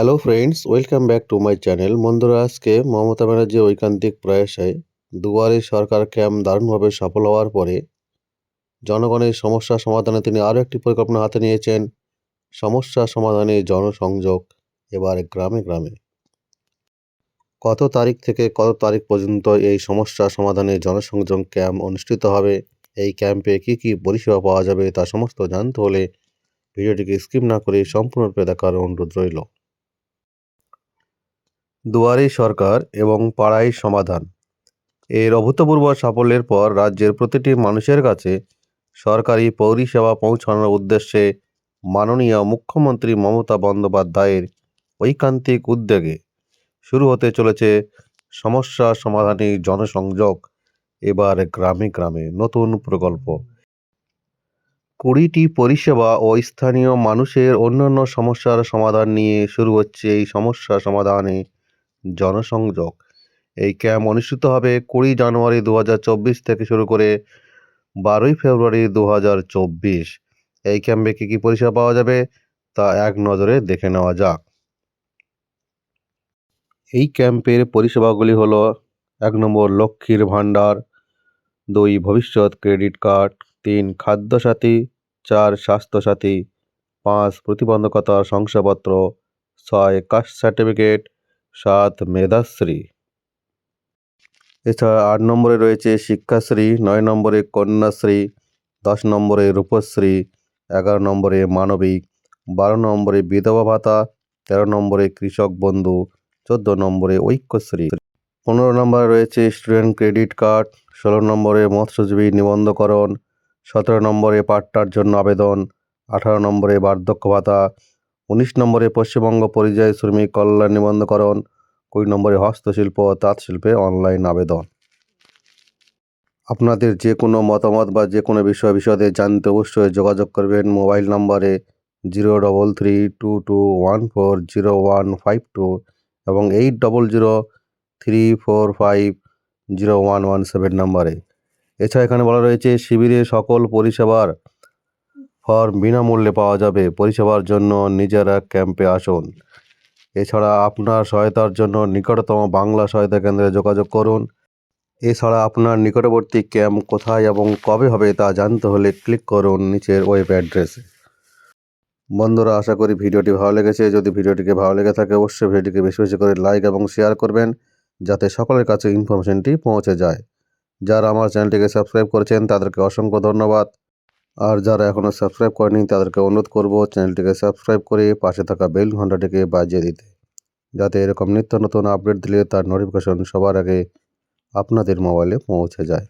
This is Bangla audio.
Hello friends welcome back to my channel বন্ধুরা, আজকে মমতা ব্যানার্জির ঐকান্তিক প্রয়াসে দুয়ারে সরকার ক্যাম্প দারুণভাবে সফল হওয়ার পরে জনগণের সমস্যা সমাধানে তিনি আরও একটি পরিকল্পনা হাতে নিয়েছেন। সমস্যা সমাধানে জনসংযোগ এবার গ্রামে গ্রামে। কত তারিখ থেকে কত তারিখ পর্যন্ত এই সমস্যা সমাধানে জনসংযোগ ক্যাম্প অনুষ্ঠিত হবে? এই ক্যাম্পে কি কি পরিষেবা পাওয়া যাবে? তা সমস্ত জানতে হলে ভিডিওটিকে স্কিপ না করে সম্পূর্ণরূপে দেখার অনুরোধ রইল। দুয়ারে সরকার এবং পাড়ায় সমাধান। এর অভূতপূর্ব সাফল্যের পর রাজ্যের প্রতিটি মানুষের কাছে সরকারি পরিষেবা পৌঁছানোর উদ্দেশ্যে মাননীয় মুখ্যমন্ত্রী মমতা বন্দ্যোপাধ্যায়ের ঐকান্তিক উদ্যোগে শুরু হতে চলেছে সমস্যা সমাধানে জনসংযোগ, এবার গ্রামে গ্রামে নতুন প্রকল্প। কুড়িটি পরিষেবা ও স্থানীয় মানুষের অন্যান্য সমস্যার সমাধান নিয়ে শুরু হচ্ছে এই সমস্যা সমাধানে জনসংযোগ। এই ক্যাম্প অনুষ্ঠিত হবে কুড়ি জানুয়ারি দু হাজার চব্বিশ থেকে শুরু করে বারোই ফেব্রুয়ারি দু হাজার চব্বিশ। এই ক্যাম্পে কী কী পরিষেবা পাওয়া যাবে তা এক নজরে দেখে নেওয়া যাক। এই ক্যাম্পের পরিষেবাগুলি হলো, এক নম্বর লক্ষ্মীর ভাণ্ডার, দুই ভবিষ্যৎ ক্রেডিট কার্ড, তিন খাদ্যসাথী, চার স্বাস্থ্যসাথী, পাঁচ প্রতিবন্ধকতার শংসাপত্র, ছয় কাস্ট সার্টিফিকেট সাত মেধাশ্রী। এছাড়া আট নম্বরে রয়েছে শিক্ষাশ্রী, নয় নম্বরে কন্যাশ্রী, দশ নম্বরে রূপশ্রী, এগারো নম্বরে মানবিক, বারো নম্বরে বিধবা ভাতা, তেরো নম্বরে কৃষক বন্ধু, চোদ্দ নম্বরে ঐক্যশ্রী। পনেরো নম্বরে রয়েছে স্টুডেন্ট ক্রেডিট কার্ড, ষোলো নম্বরে মৎস্যজীবী নিবন্ধকরণ, সতেরো নম্বরে পাট্টার জন্য আবেদন, আঠারো নম্বরে বার্ধক্য ভাতা উনিশ নম্বরে পশ্চিমবঙ্গ পরিযায়ী শ্রমিক কল্যাণ নিবন্ধকরণ, কুড়ি নম্বরে হস্তশিল্প ও তাঁত শিল্পে অনলাইন আবেদন। আপনাদের যে কোনো মতামত বা যে কোনো বিষয় বিশদে জানতে অবশ্যই যোগাযোগ করবেন মোবাইল নম্বরে zero double three two two one four zero one five two এবং eight double zero three four five zero one one seven নম্বরে। এছাড়া এখানে বলা রয়েছে, শিবিরে সকল পরিষেবার ফর্ম বিনামূল্যে পাওয়া যাবে। পরিষেবার জন্য নিজেরা ক্যাম্পে আসুন। এছাড়া আপনার সহায়তার জন্য নিকটতম বাংলা সহায়তা কেন্দ্রে যোগাযোগ করুন। এছাড়া আপনার নিকটবর্তী ক্যাম্প কোথায় এবং কবে হবে তা জানতে হলে ক্লিক করুন নিচের ওয়েব অ্যাড্রেসে। বন্ধুরা, আশা করি ভিডিওটি ভালো লেগেছে। যদি ভিডিওটিকে ভালো লেগে থাকে, অবশ্যই ভিডিওটিকে বেশি বেশি করে লাইক এবং শেয়ার করবেন, যাতে সকলের কাছে ইনফরমেশনটি পৌঁছে যায়। যারা আমার চ্যানেলটিকে সাবস্ক্রাইব করেছেন, তাদেরকে অসংখ্য ধন্যবাদ। আর যারা এখনও সাবস্ক্রাইব করেনি, তাদেরকে অনুরোধ করব চ্যানেলটিকে সাবস্ক্রাইব করে পাশে থাকা বেল ঘন্টাটিকে বাজিয়ে দিতে, যাতে এরকম নিত্য নতুন আপডেট দিলে তার নোটিফিকেশন সবার আগে আপনাদের মোবাইলে পৌঁছে যায়।